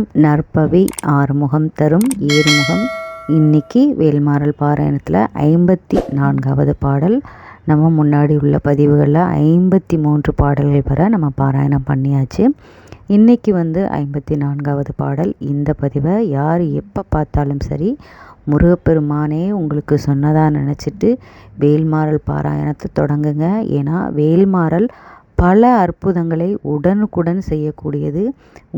ஓம் நற்பவி ஆறுமுகம் தரும் ஏறுமுகம். இன்னைக்கு வேல்மாறல் பாராயணத்தில் ஐம்பத்தி நான்காவது பாடல். நம்ம முன்னாடி உள்ள பதிவுகளில் ஐம்பத்தி மூன்று பாடல்கள் வர நம்ம பாராயணம் பண்ணியாச்சு. இன்றைக்கி வந்து ஐம்பத்தி நான்காவது பாடல். இந்த பதிவை யார் எப்போ பார்த்தாலும் சரி முருகப்பெருமானே உங்களுக்கு சொன்னதாக நினச்சிட்டு வேல்மாறல் பாராயணத்தை தொடங்குங்க. ஏன்னா வேல்மாறல் பல அற்புதங்களை உடனுக்குடன் செய்யக்கூடியது.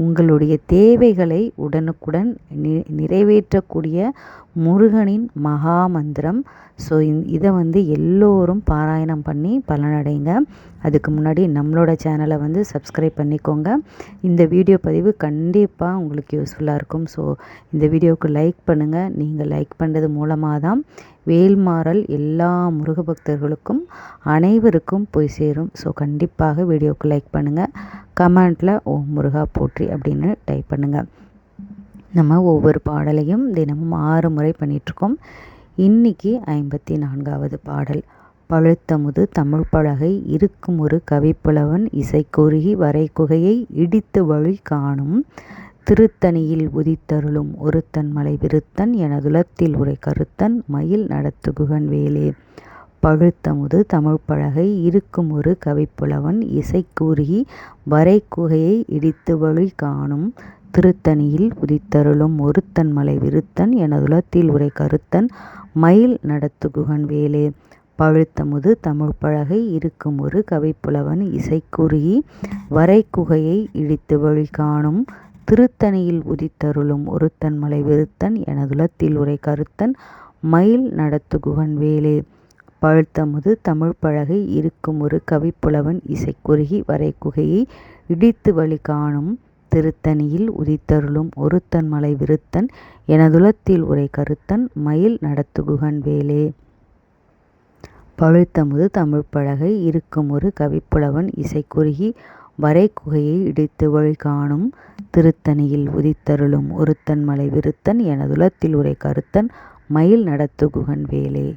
உங்களுடைய தேவைகளை உடனுக்குடன் நி நிறைவேற்றக்கூடிய முருகனின் மகா மந்திரம் ஸோ இதை வந்து எல்லோரும் பாராயணம் பண்ணி பலனடைங்க. அதுக்கு முன்னாடி நம்மளோட சேனலை வந்து சப்ஸ்கிரைப் பண்ணிக்கோங்க. இந்த வீடியோ பதிவு கண்டிப்பாக உங்களுக்கு யூஸ்ஃபுல்லாக இருக்கும். ஸோ இந்த வீடியோவுக்கு லைக் பண்ணுங்கள் நீங்கள் லைக் பண்ணுறது மூலமாக தான் வேல்மாறல் எல்லா முருக பக்தர்களுக்கும் அனைவருக்கும் போய் சேரும். ஸோ கண்டிப்பாக வீடியோவுக்கு லைக் பண்ணுங்கள் கமெண்ட்டில் ஓ முருகா போற்றி அப்படின்னு டைப் பண்ணுங்கள் நம்ம ஒவ்வொரு பாடலையும் தினமும் ஆறு முறை பண்ணிகிட்ருக்கோம் இன்றைக்கி ஐம்பத்தி நான்காவது பாடல். பழுத்தமுது தமிழ் பலகை இருக்கும் ஒரு கவிப்புலவன் இசைக்குருகி வரை குகையை இடித்து வழி காணும். திருத்தணியில் உதித்தருளும் ஒருத்தன் மலை விருத்தன் எனதுலத்தில் உரை கருத்தன் மயில் நடத்துகுகன் வேலே. பழுத்தமுது தமிழ் பலகை இருக்கும் ஒரு கவிப்புலவன் இசைக்குருகி வரை குகையை இடித்து வழி காணும். திருத்தணியில் உதித்தருளும் ஒருத்தன் மலை விருத்தன் எனதுலத்தில் உரை கருத்தன் மயில் நடத்துகுகன் வேலே பழுத்தமுது தமிழ் பழகை இருக்கும் ஒரு கவிப்புலவன் இசைக்குறுகி வரை குகையை இடித்து வழி காணும் திருத்தணியில் உதித்தருளும் ஒருத்தன் மலை விருத்தன் எனதுலத்தில் உரை கருத்தன் மயில் நடத்துகுகன் வேலே பழுத்தமுது தமிழ் பழகை இருக்கும் ஒரு கவிப்புலவன் இசைக்குறுகி வரை குகையை இடித்து வழி காணும் திருத்தணியில் உதித்தருளும் ஒருத்தன் மலை விருத்தன் எனதுலத்தில் உரை கருத்தன் மயில் நடத்துகுகன் வேலே. பழுத்தமுது தமிழ்ப்பழகை இருக்கும் ஒரு கவிப்புலவன் இசைக்குறுகி வரை குகையை இடித்து வழி காணும் திருத்தணியில் உதித்தருளும் ஒருத்தன் மலை விருத்தன் எனதுலத்தில் உரை கருத்தன் மயில் நடத்துகுகன் வேலே.